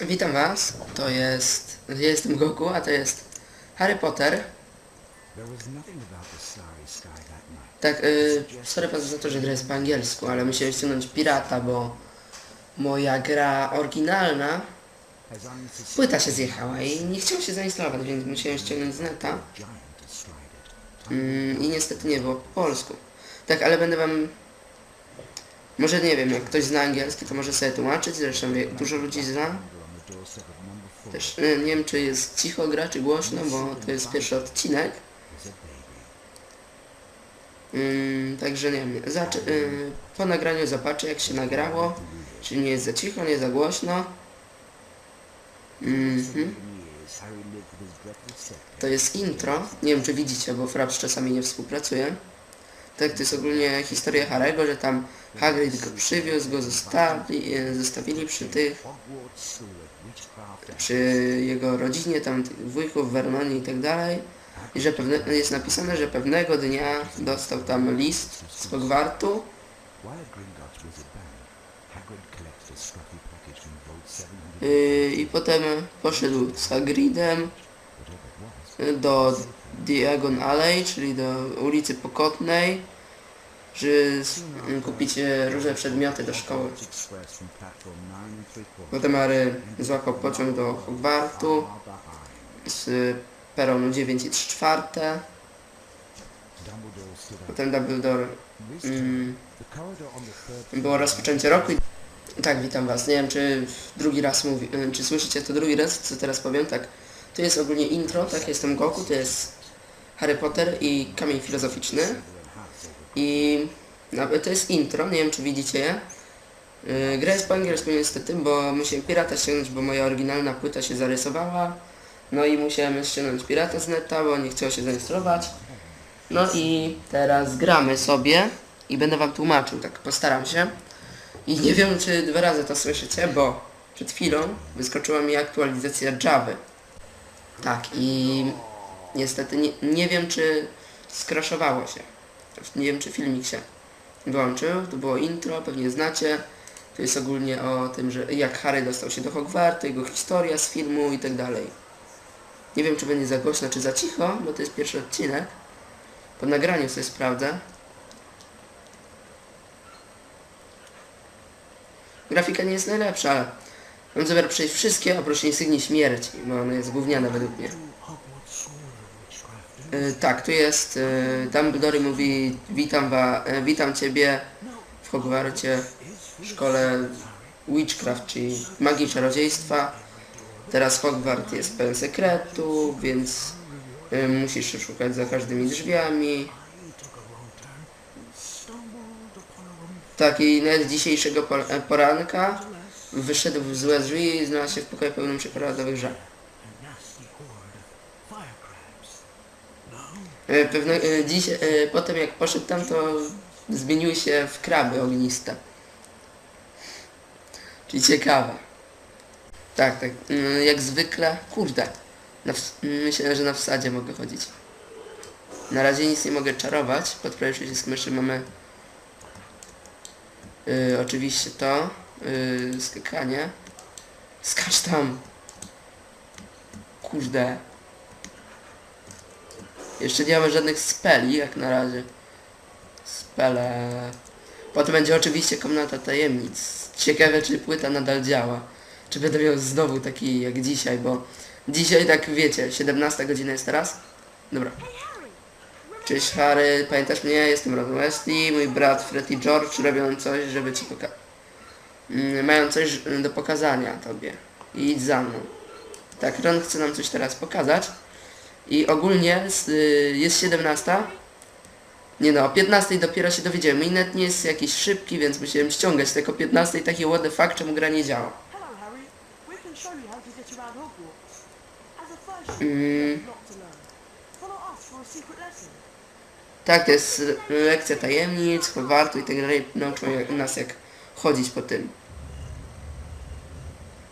Witam was, to jest... Ja jestem Goku, a to jest Harry Potter. Tak, y, sorry was za to, że gra jest po angielsku, ale musiałem ściągnąć pirata, bo moja gra oryginalna, płyta się zjechała i nie chciało się zainstalować, więc musiałem ściągnąć z neta. Mm, I niestety nie było po polsku. Tak, ale będę wam... Może nie wiem, jak ktoś zna angielski, to może sobie tłumaczyć, zresztą dużo ludzi zna. Też y, nie wiem, czy jest cicho gra, czy głośno, bo to jest pierwszy odcinek. Mm, także nie wiem, y, po nagraniu zobaczę jak się nagrało, czy nie jest za cicho, nie za głośno. Dreadful stepdad. To jest intro, nie wiem czy widzicie, bo Fraps czasami nie współpracuje. Tak, to jest ogólnie historia Harego, że tam Hagrid go przywiózł, go zostawi, y, zostawili przy tych, przy jego rodzinie, tam tych wujków, Vernonie i tak dalej. I że pewne, jest napisane, że pewnego dnia dostał tam list z Hogwartu, While at Gringotts was a band, Hagrid collected a scruffy package from Vault 700, Yy, I potem poszedł z Hagridem y, do Diagon Alley, czyli do ulicy Pokotnej, kupić y, różne przedmioty do szkoły. Hogwarts Express from platform 9 and 3 quarters. Potem Harry złapał pociąg do Hogwartu z peronu 9 i 3 czwarte. Potem Dumbledore mm, było rozpoczęcie roku. I... Tak, witam was. Nie wiem, czy drugi raz mówi, czy słyszycie to drugi raz, co teraz powiem. Tak, to jest ogólnie intro, tak, jestem Goku, to jest Harry Potter i Kamień Filozoficzny. I no, to jest intro, nie wiem czy widzicie je. Yy, gra jest po angielsku niestety, bo musiałem pirata ściągnąć, bo moja oryginalna płyta się zarysowała. No i musiałem ściągnąć pirata z neta, bo nie chciało się zainstalować. No i teraz gramy sobie i będę wam tłumaczył, tak postaram się. I nie wiem czy dwa razy to słyszycie, bo przed chwilą wyskoczyła mi aktualizacja Java. Tak i niestety nie, nie wiem czy skraszowało się. Nie wiem czy filmik się włączył, to było intro, pewnie znacie. To jest ogólnie o tym, że jak Harry dostał się do Hogwartu, jego historia z filmu i tak dalej. Nie wiem czy będzie za głośno czy za cicho, bo to jest pierwszy odcinek. Po nagraniu sobie sprawdzę. Grafika nie jest najlepsza, ale mam zamiar przejść wszystkie oprócz insygni śmierci, bo ona jest gówniana według mnie. Hogwarts School of Witchcraft and Y, tak, tu jest y, Dumbledore mówi witam, wa, y, witam Ciebie w Hogwarcie, w szkole Witchcraft, czyli magii czarodziejstwa. Teraz Hogwart jest pełen sekretu, więc musisz szukać za każdymi drzwiami. Tak, i nawet dzisiejszego por- e, poranka wyszedł w złe drzwi i znalazł się w pokoju pełnym czekoladowych żab. nasty horde of firecrabs. E, Pewne, e, dziś, e, potem jak poszedł tam, to zmieniły się w kraby ogniste. Czyli ciekawe. Tak, tak. mm, Jak zwykle. Kurde. Na ws- myślę, że na wsadzie mogę chodzić. Na razie nic nie mogę czarować. Pod prawy przycisk myszy mamy y, oczywiście to. y, skakanie. Skacz tam. Kurde. Jeszcze nie mamy żadnych speli jak na razie. Spele. Potem będzie oczywiście komnata tajemnic. Ciekawe czy płyta nadal działa. Czy będę miał znowu taki jak dzisiaj, bo dzisiaj tak wiecie, 17 godzina jest teraz. Dobra. Cześć Harry, pamiętasz mnie? Jestem Ron Wesley, mój brat Fred i George robią coś, żeby ci pokazać. Mają coś do pokazania tobie. I idź za mną. Tak, Ron chce nam coś teraz pokazać. I ogólnie y, jest 17. Nie no, o 15 dopiero się dowiedziałem. I net nie jest jakiś szybki, więc musiałem ściągać. Tylko o 15 takie what the fuck, czemu gra nie działa. Mm. Tak, to jest y, lekcja tajemnic, Hogwartu i tak dalej. Nauczą jak- nas jak chodzić po tym.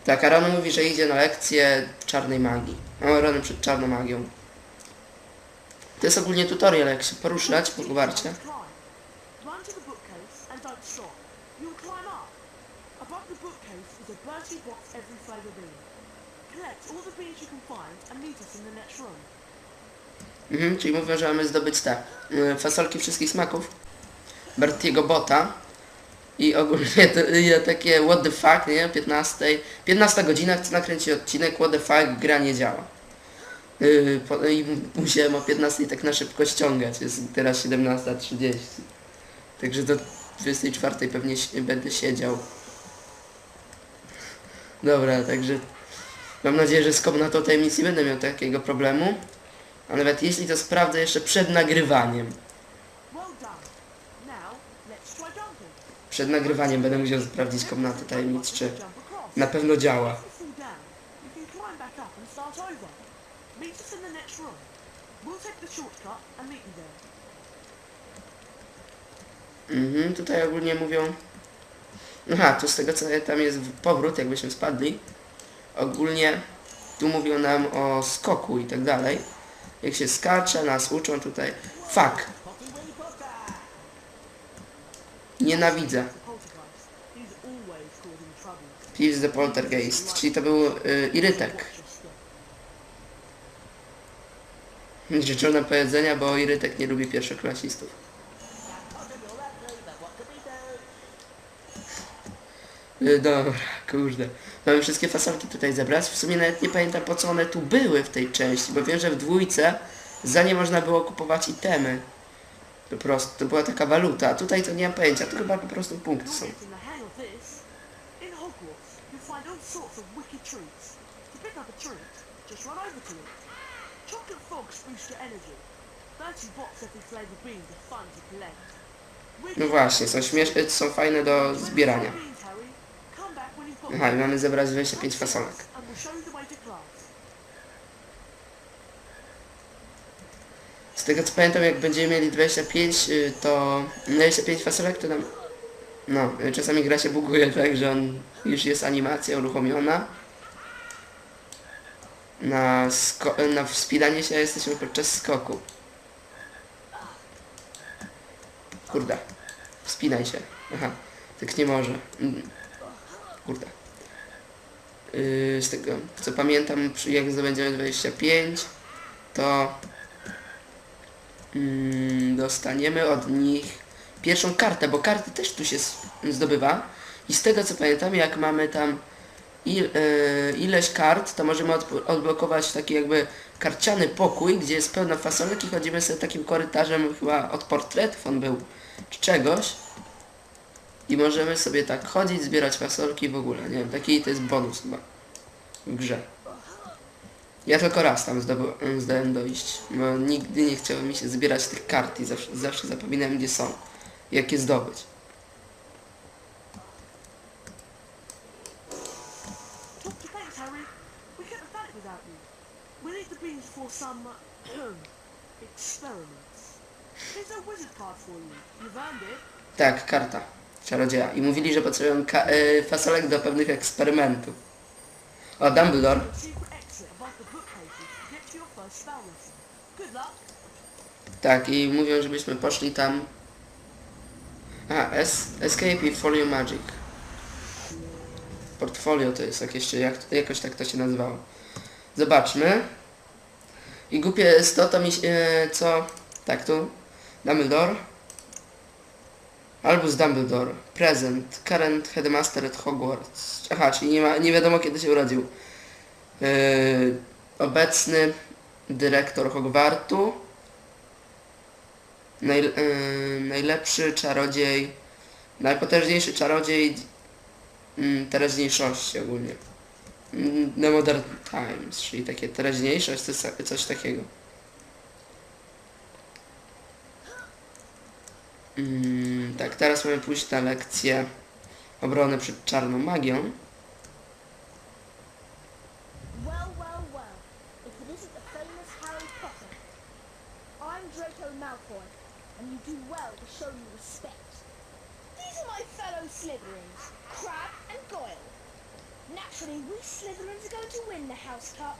Tak, a Ron mówi, że idzie na lekcję czarnej magii. A Ron przed czarną magią. To jest ogólnie tutorial, jak się poruszać po room. Mhm, czyli mówią, że mamy zdobyć te y, fasolki wszystkich smaków. Bertiego Bota. I ogólnie to, ja takie what the fuck, nie? 15, 15 godzina chcę nakręcić odcinek, what the fuck, gra nie działa. Yy, I musiałem o 15 tak na szybko ściągać, jest teraz 17.30. Także do 24 pewnie będę siedział. Dobra, także mam nadzieję, że z komnatą tajemnic nie będę miał takiego problemu. A nawet jeśli to sprawdzę jeszcze przed nagrywaniem. Przed nagrywaniem będę musiał sprawdzić komnatę tajemnic, czy na pewno działa. Mhm, tutaj ogólnie mówią... Aha, tu z tego co tam jest powrót, jakbyśmy spadli. Ogólnie tu mówią nam o skoku i tak dalej. Jak się skacze, nas uczą tutaj. Fuck! Nienawidzę. Peeves the Poltergeist, czyli to był y, Irytek. Życzone powiedzenia, bo Irytek nie lubi pierwszoklasistów. Y, Dobra, kurde. Mamy wszystkie fasolki tutaj zebrać. W sumie nawet nie pamiętam po co one tu były w tej części, bo wiem, że w dwójce za nie można było kupować itemy. Po prostu, to była taka waluta, a tutaj to nie mam pojęcia, to chyba po prostu punkty są. Just run over to it. Chocolate frogs boost your energy. Bertie box every flavour beans are fun to collect. No właśnie, są śmieszne, są fajne do zbierania. Aha, i mamy zebrać 25 fasolek. Z tego co pamiętam, jak będziemy mieli 25, y, to 25 fasolek to nam... No, y, czasami gra się buguje tak, że on już jest animacja uruchomiona. Na, na wspinanie się jesteśmy podczas skoku. Kurde. Wspinaj się. Aha, tak nie może. Mm. Kurde. Yy, z tego co pamiętam, jak zdobędziemy 25, to mm, dostaniemy od nich pierwszą kartę, bo karty też tu się zdobywa. I z tego co pamiętam, jak mamy tam il, e, ileś kart, to możemy odblokować taki jakby karciany pokój, gdzie jest pełno fasolek i chodzimy sobie takim korytarzem chyba od portretów on był, czy czegoś. I możemy sobie tak chodzić, zbierać fasolki w ogóle, nie wiem, taki to jest bonus chyba w grze. Ja tylko raz tam zdałem dojść, bo nigdy nie chciało mi się zbierać tych kart i zawsze, zawsze zapominałem gdzie są, jak je zdobyć. Doctor, thanks, Harry. We couldn't have done it without you. We need the beans for some experiments. Here's a wizard card for you. You've earned it. Tak, karta czarodzieja. I mówili, że potrzebują ka- e, fasolek do pewnych eksperymentów. O, Dumbledore. A secret exit above the bookcases to get to your first spell lesson. Good luck. Tak, i mówią, żebyśmy poszli tam. A, es Escape i Folio Magic. Portfolio to jest jakieś, jak, jakoś tak to się nazywało. Zobaczmy. I głupie jest to, to mi się, e, co... Tak, tu. Dumbledore. Albus Dumbledore. Present. Current Headmaster at Hogwarts. Aha, czyli nie, ma, nie wiadomo kiedy się urodził. E, obecny dyrektor Hogwartu. Naj, yy, najlepszy czarodziej, najpotężniejszy czarodziej mm, teraźniejszości ogólnie. The Modern Times, czyli takie teraźniejszość, coś, coś takiego. Mm, tak, teraz mamy pójść na lekcję obrony przed czarną magią. Well, well, well. If it isn't the famous Harry Potter. I'm Draco Malfoy, and you do well to show me respect. These are my fellow Slytherins, Crab and Goyle. We Slytherins are going to win the House Cup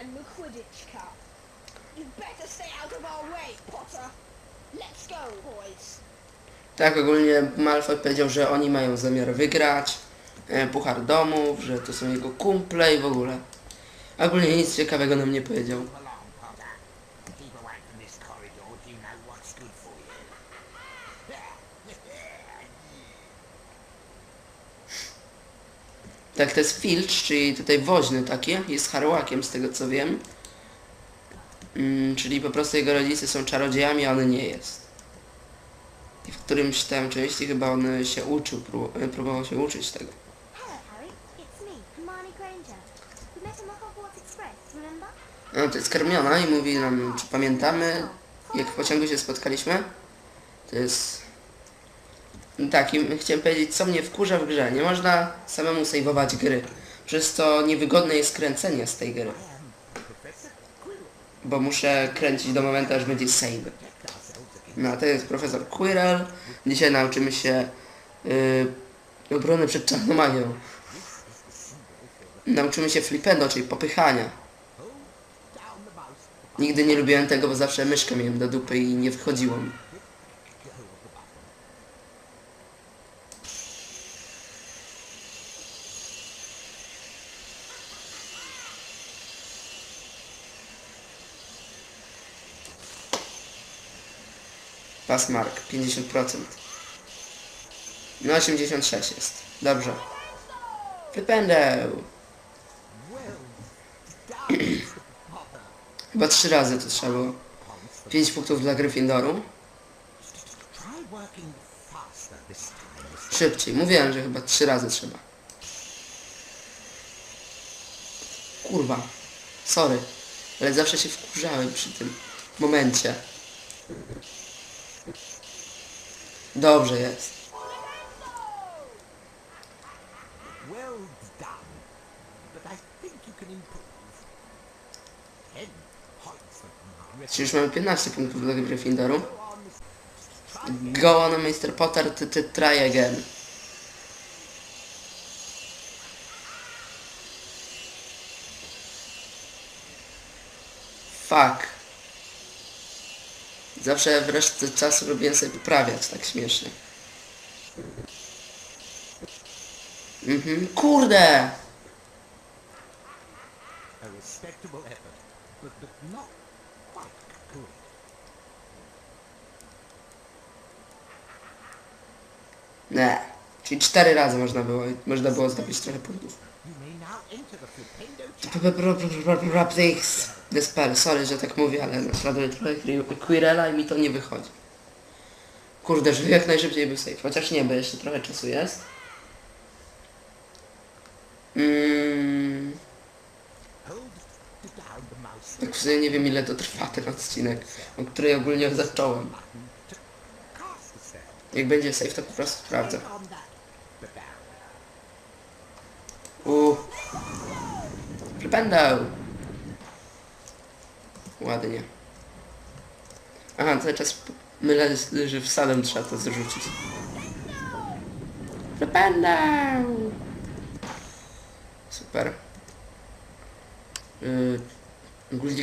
and the Quidditch Cup. Better stay out of our way, Potter. Let's go, boys. Tak, ogólnie Malfoy powiedział, że oni mają zamiar wygrać. e, puchar domów, że to są jego kumple i w ogóle. Ogólnie nic ciekawego nam nie powiedział. Along, Potter. Keep away from this corridor. Do you know what's good for you? Tak, to jest Filch, czyli tutaj woźny taki, jest harłakiem z tego co wiem. Mm, czyli po prostu jego rodzice są czarodziejami, a on nie jest. I w którymś tam części chyba on się uczył, prób- próbował się uczyć tego. No, to jest Karmiona i mówi nam, czy pamiętamy, jak w pociągu się spotkaliśmy. To jest... Tak, i chciałem powiedzieć, co mnie wkurza w grze. Nie można samemu sejwować gry. Przez to niewygodne jest kręcenie z tej gry. Bo muszę kręcić do momentu, aż będzie save. No, to jest profesor Quirrell. Dzisiaj nauczymy się yy, obrony przed czarną magią. Nauczymy się flipendo, czyli popychania. Nigdy nie lubiłem tego, bo zawsze myszkę miałem do dupy i nie wychodziło mi. Passmark 50%. No 86 jest. Dobrze. Flipendeł. Chyba trzy razy to trzeba było. 5 punktów dla Gryffindoru. Szybciej. Mówiłem, że chyba trzy razy trzeba. Kurwa. Sorry. Ale zawsze się wkurzałem przy tym momencie. Dobrze jest. Well done. But I think you can improve. Ten points for my Czyli już mamy 15 punktów dla Gryffindoru. Go on, Mr. Potter, ty, ty try again. Fuck. Zawsze w resztce czasu robiłem sobie poprawiać, tak śmiesznie. Mhm, kurde! Nie. Czyli cztery razy można było, można było zdobyć trochę punktów. Raptix Spell, sorry, że tak mówię, ale naśladuję trochę Qui- Quirella i mi to nie wychodzi. Kurde, żeby jak najszybciej był safe. Chociaż nie, bo jeszcze trochę czasu jest. Mm, tak w sumie nie wiem ile to trwa ten odcinek, o której ogólnie zacząłem. Jak będzie safe, to po prostu sprawdzę. On that. But down. U. Flipendo! Ładnie. Aha, cały czas mylę, że w salem trzeba to zrzucić. Flipendo! Super. Yy,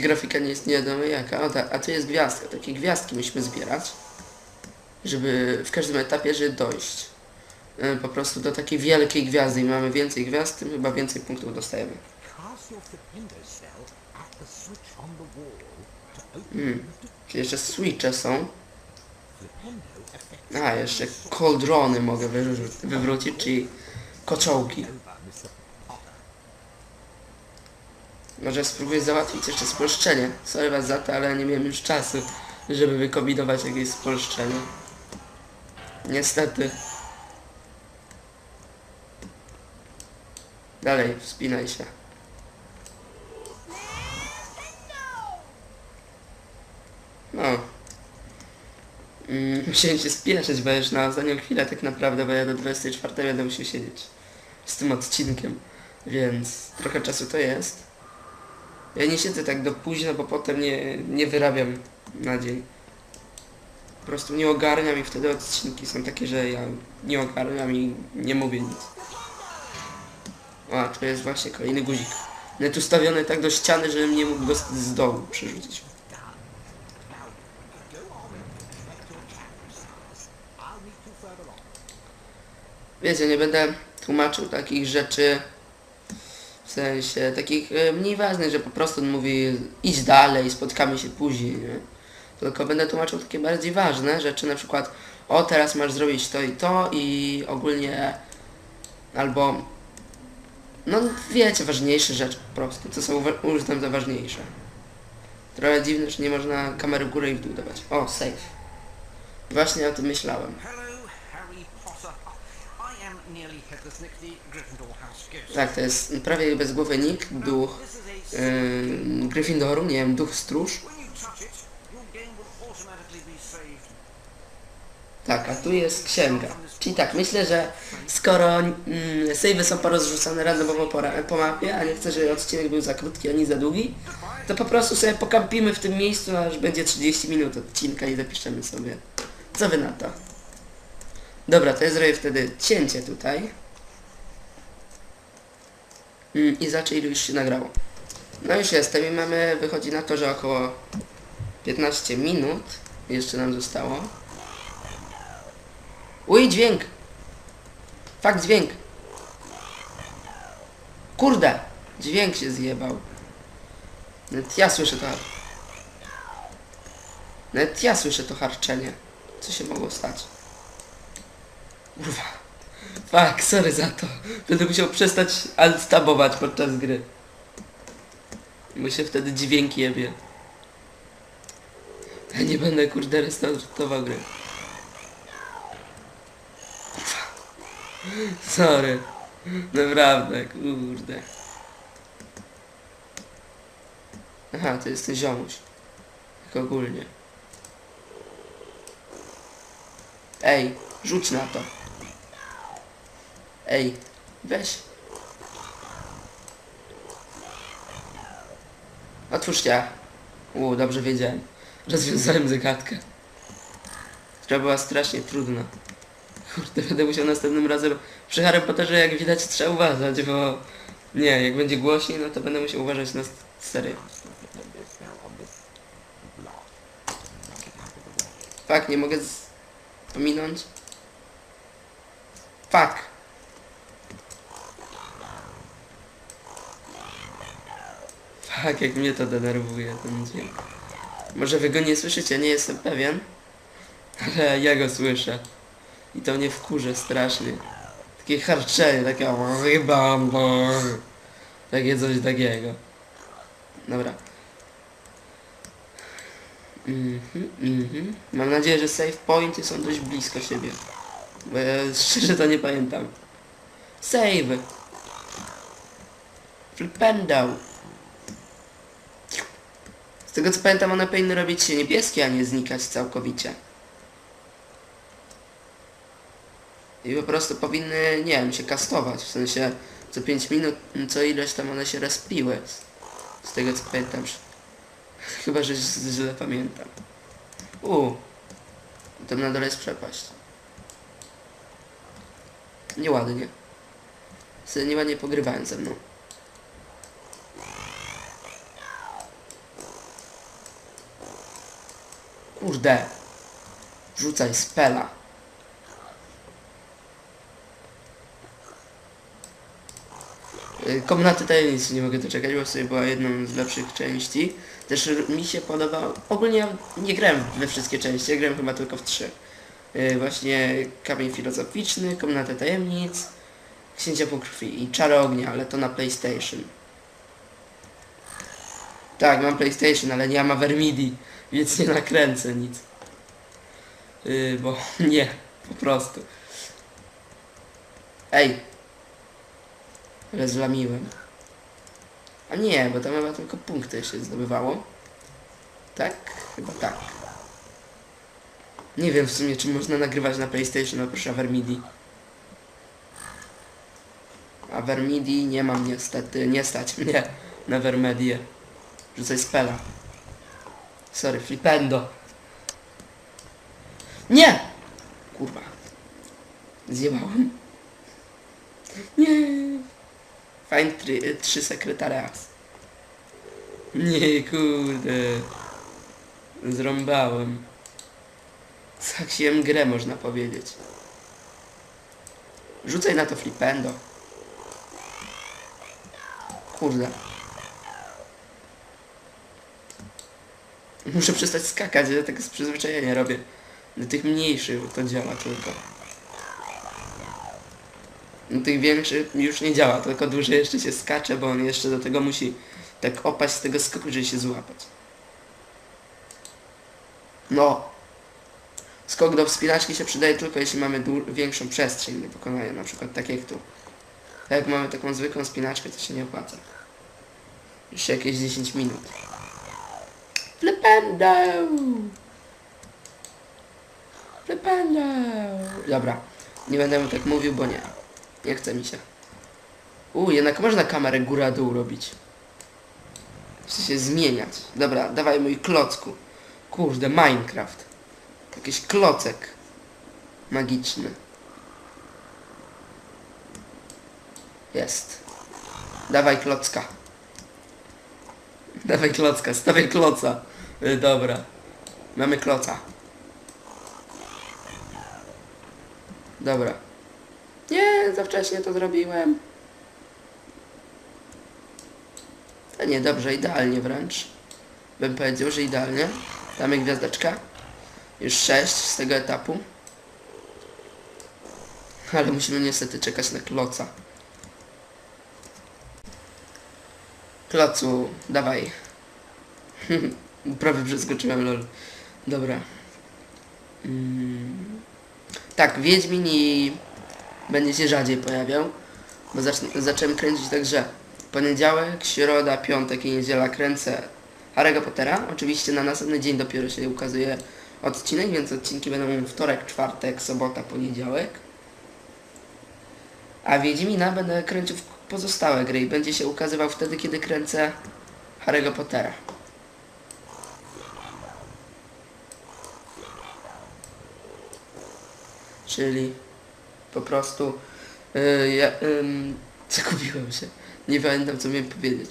grafika nie jest nie wiadomo jaka. O, ta, a tu jest gwiazdka. Takie gwiazdki musimy zbierać. Żeby w każdym etapie, żeby dojść e, po prostu do takiej wielkiej gwiazdy i mamy więcej gwiazd, tym chyba więcej punktów dostajemy. Hmm. Czyli jeszcze switche są. A, jeszcze koldrony mogę wywrócić, czyli koczołki. Może spróbuję załatwić jeszcze spolszczenie. Sorry was za to, ale nie miałem już czasu, żeby wykombinować jakieś spolszczenie. Niestety. Dalej, wspinaj się. No. Mm, musiałem się spieszyć, bo już na ostatnią chwilę tak naprawdę, bo ja do 24 będę musiał siedzieć z tym odcinkiem, więc trochę czasu to jest. Ja nie siedzę tak do późna, bo potem nie, nie wyrabiam na dzień. Po prostu nie ogarniam i wtedy odcinki są takie, że ja nie ogarniam i nie mówię nic. A, tu jest właśnie kolejny guzik. Net ustawiony tak do ściany, żebym nie mógł go z dołu przerzucić. Now, go on and collect your chapter stars. I'll meet you further on. Wiecie, nie będę tłumaczył takich rzeczy, w sensie takich e, mniej ważnych, że po prostu on mówi idź dalej, spotkamy się później, nie? Tylko będę tłumaczył takie bardziej ważne rzeczy, na przykład o teraz masz zrobić to i to i ogólnie albo no wiecie, ważniejsze rzeczy po prostu, co są uznam za ważniejsze. Trochę dziwne, że nie można kamery w górę i w dół dawać. O, safe. Właśnie o tym myślałem. Hello, Harry Potter. I am nearly headless Nick, the Gryffindor House Ghost. Tak, to jest prawie bezgłowy nick, duch yy, Gryffindoru, nie wiem, duch stróż. Tak, a tu jest księga. Czyli tak, myślę, że skoro mm, savey są porozrzucane randomowo po, po mapie, a nie chcę, żeby odcinek był za krótki ani za długi, to po prostu sobie pokampimy w tym miejscu, aż będzie 30 minut odcinka i zapiszemy sobie. Co wy na to? Dobra, to ja zrobię wtedy cięcie tutaj. Mm, I zobaczę ile już się nagrało. No już jestem i mamy, wychodzi na to, że około 15 minut jeszcze nam zostało. Uj, dźwięk! Fakt, dźwięk! Kurde! Dźwięk się zjebał. Nawet ja słyszę to... Nawet ja słyszę to harczenie. Co się mogło stać? Kurwa. Fuck, sorry za to. Będę musiał przestać alt-tabować podczas gry. Bo się wtedy dźwięk jebie. Ja nie będę kurde restartował gry. Sorry. Naprawdę, kurde. Aha, to jest ten ziomuś. Tak ogólnie. Ej, rzuć na to. Ej, weź. Otwórzcie. U, dobrze wiedziałem. Rozwiązałem zagadkę. Która była strasznie trudna. Kurde, będę musiał następnym razem przy Harry Potterze jak widać trzeba uważać, bo nie, jak będzie głośniej, no to będę musiał uważać na serio. Fuck, nie mogę z... pominąć. Fuck. Fuck, jak mnie to denerwuje ten dźwięk. Może wy go nie słyszycie, nie jestem pewien. Ale ja go słyszę. I to mnie wkurza strasznie. Takie harczenie, takie chyba Takie coś takiego. Dobra. Mhm, mhm. Mam nadzieję, że save pointy są dość blisko siebie. Bo ja szczerze to nie pamiętam. Save! Flipendo! Tego co pamiętam one powinny robić się niebieskie, a nie znikać całkowicie. I po prostu powinny, nie wiem, się kastować, w sensie co 5 minut, co ileś tam one się respiły. Z, tego co pamiętam. Chyba, że źle pamiętam. U, Tam na dole jest przepaść. Nieładnie. Sobie nieładnie pogrywają ze mną. Kurde. Rzucaj spela. Y, Komnaty tajemnic nie mogę doczekać, bo sobie była jedną z lepszych części. Też mi się podobał. Ogólnie nie grałem we wszystkie części, ja grałem chyba tylko w trzy. Y, Właśnie Kamień Filozoficzny, Komnata Tajemnic, Księcia Półkrwi i Czary Ognia, ale to na PlayStation. Tak, mam PlayStation, ale nie mam Avermidi, więc nie nakręcę nic. Yy, bo nie, po prostu. Ej! Ale zlamiłem. A nie, bo tam chyba tylko punkty się zdobywało. Tak? Chyba tak. Nie wiem w sumie, czy można nagrywać na PlayStation oprócz Avermidi. Avermidi nie mam niestety, nie stać mnie na Vermedię. Rzucaj spela. Sorry, flipendo. Nie! Kurwa. Zjebałem. Nie. Find trzy, trzy sekretariat. Nie, kurde. Zrąbałem. Zaksiłem grę, można powiedzieć. Rzucaj na to flipendo. Kurde. Muszę przestać skakać, ja tak z przyzwyczajenia robię. Do tych mniejszych to działa tylko. Do tych większych już nie działa, tylko duży jeszcze się skacze, bo on jeszcze do tego musi tak opaść z tego skoku, żeby się złapać. No. Skok do wspinaczki się przydaje tylko jeśli mamy większą przestrzeń do pokonania, na przykład tak jak tu. A jak mamy taką zwykłą spinaczkę, to się nie opłaca. Jeszcze jakieś 10 minut. Flipendo! Dobra, nie będę mu tak mówił, bo nie. Nie chce mi się. U, jednak można kamerę góra-dół robić. Chce się zmieniać. Dobra, dawaj mój klocku. Kurde, Minecraft. Jakiś klocek. Magiczny. Jest. Dawaj klocka. Dawaj klocka, stawiaj kloca. Y, Dobra. Mamy kloca. Dobra. Nie, za wcześnie to zrobiłem. To nie, dobrze, idealnie wręcz. Bym powiedział, że idealnie. Damy gwiazdeczkę. Już 6 z tego etapu. Ale musimy niestety czekać na kloca. Klocu, dawaj. Prawie przeskoczyłem, lol. Dobra. Mm. Tak, Wiedźmin i będzie się rzadziej pojawiał, bo zacznę, zacząłem kręcić także poniedziałek, środa, piątek i niedziela kręcę Harry'ego Pottera. Oczywiście na następny dzień dopiero się ukazuje odcinek, więc odcinki będą wtorek, czwartek, sobota, poniedziałek. A Wiedźmina będę kręcił w pozostałe gry i będzie się ukazywał wtedy, kiedy kręcę Harry'ego Pottera. Czyli po prostu yy, ja, ym, zagubiłem się. Nie pamiętam co miałem powiedzieć.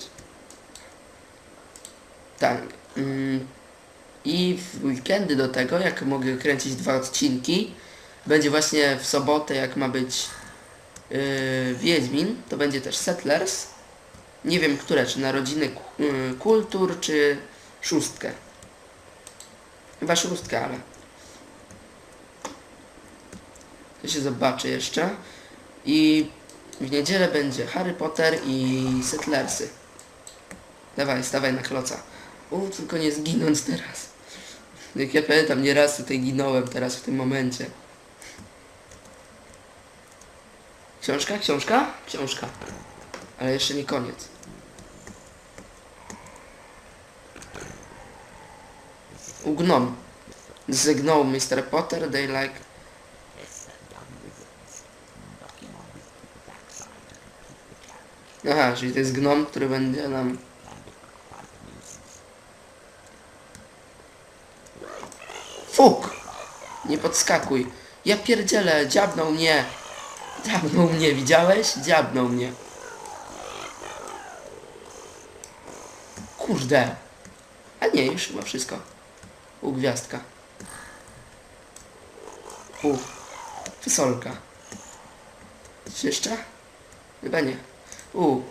Tak. ym, I w weekendy do tego, jak mogę kręcić dwa odcinki, będzie właśnie w sobotę, jak ma być yy, Wiedźmin, to będzie też Settlers. Nie wiem które, czy Narodziny yy, Kultur, czy Szóstkę. Chyba Szóstkę, ale... To się zobaczy jeszcze. I w niedzielę będzie Harry Potter i Settlersy. Dawaj, stawaj na kloca. U, tylko nie zginąć teraz. Jak ja pamiętam, nieraz tutaj ginąłem teraz w tym momencie. Książka? Książka? Książka. Ale jeszcze nie koniec. Ugnom. Zygnął Mr. Potter, they like... Aha, czyli to jest gnom, który będzie nam... Fuk! Nie podskakuj. Ja pierdzielę, dziabnął mnie. Dziabnął mnie, widziałeś? Dziabnął mnie. Kurde. A nie, już chyba wszystko. U, gwiazdka. U. Wysolka. Coś jeszcze? Chyba nie. U.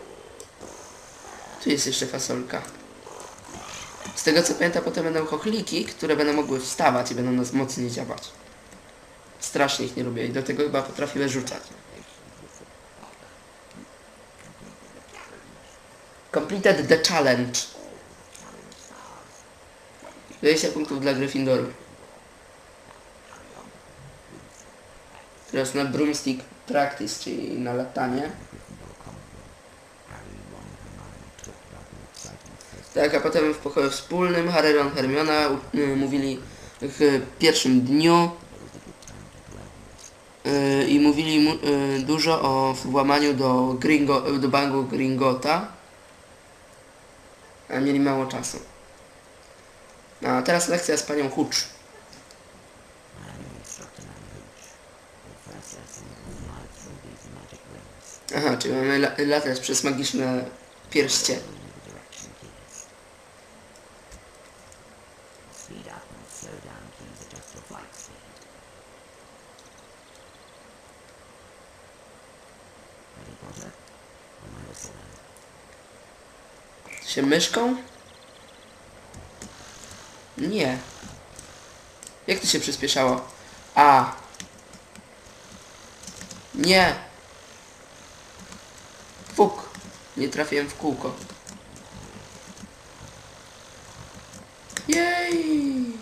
Tu jest jeszcze fasolka. Z tego co pamiętam, potem będą chochliki, które będą mogły wstawać i będą nas mocniej działać. Strasznie ich nie lubię i do tego chyba potrafiły rzucać. Completed the challenge. 20 punktów dla Gryffindoru. Teraz na broomstick practice, czyli na latanie. Tak, a potem w pokoju wspólnym Harry, Ron, Hermiona y, mówili w pierwszym dniu y, i mówili mu, y, dużo o włamaniu do, Gringo, do banku Gringota, a mieli mało czasu. A teraz lekcja z panią Hucz. Aha, czyli mamy la latać przez magiczne pierście. Się myszką? Nie. Jak to się przyspieszało? A. Nie. Fuk. Nie trafiłem w kółko. Jej.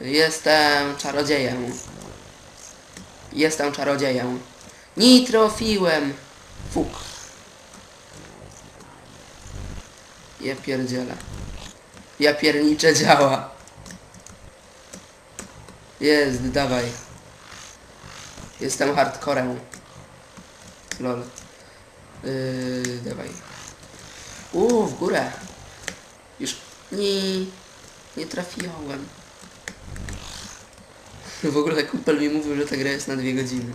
Jestem czarodziejem. Jestem czarodziejem. Nie trafiłem. Fuk. Ja pierdzielę. Ja pierniczę działa. Jest, dawaj. Jestem hardcorem. Lol. Yy, dawaj. Uuu, w górę. Już nie, nie trafiłem. W ogóle kumpel mi mówił, że ta gra jest na dwie godziny.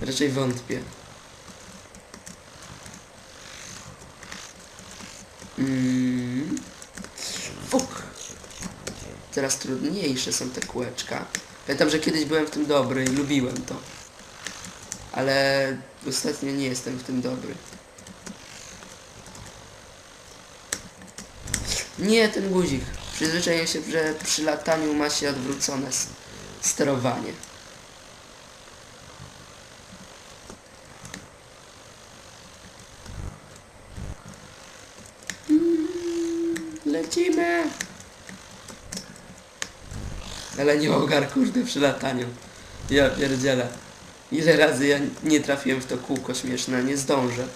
Raczej wątpię. Mm. Fuk. Teraz trudniejsze są te kółeczka. Pamiętam, że kiedyś byłem w tym dobry i lubiłem to. Ale ostatnio nie jestem w tym dobry. Nie, ten guzik. Przyzwyczaiłem się, że przy lataniu ma się odwrócone sterowanie. Mm, Lecimy! Ale nie ogar, kurde, przy lataniu. Ja pierdzielę. Ile razy ja nie trafiłem w to kółko śmieszne, nie zdążę.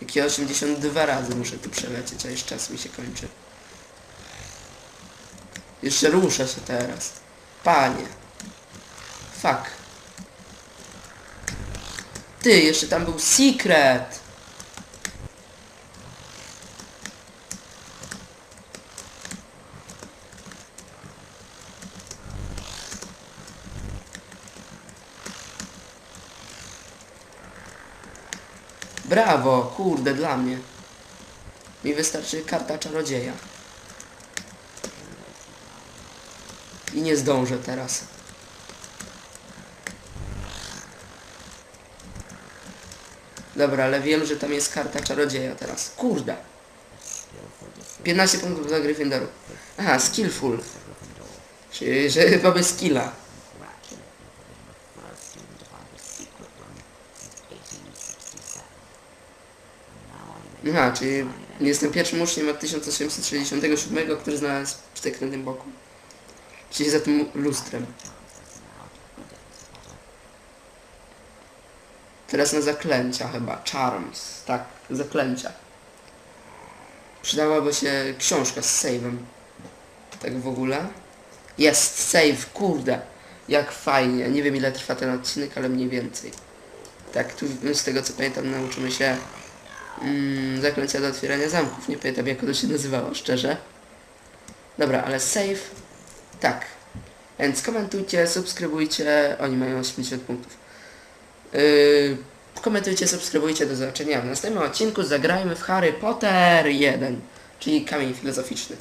Jakie 82 razy muszę tu przelecieć, a już czas mi się kończy. Jeszcze ruszę się teraz. Panie. Fuck. Ty, jeszcze tam był secret. Brawo, kurde, dla mnie. Mi wystarczy karta czarodzieja. I nie zdążę teraz. Dobra, ale wiem, że tam jest karta czarodzieja teraz. Kurde. 15 punktów dla Gryffindoru. Aha, skillful. Czyli, że mamy skilla. Aha, czyli jestem pierwszym uczniem od 1867, który znalazł przytek na tym boku. Czyli za tym lustrem. Teraz na zaklęcia chyba. Charms. Tak, zaklęcia. Przydałaby się książka z save'em. Tak w ogóle. Jest save, kurde. Jak fajnie. Nie wiem ile trwa ten odcinek, ale mniej więcej. Tak, tu z tego co pamiętam nauczymy się mm, zaklęcia do otwierania zamków. Nie pamiętam jak to się nazywało, szczerze. Dobra, ale save. Tak. Więc komentujcie, subskrybujcie. Oni mają 80 punktów. Yy, komentujcie, subskrybujcie. Do zobaczenia w następnym odcinku. Zagrajmy w Harry Potter 1, czyli kamień filozoficzny.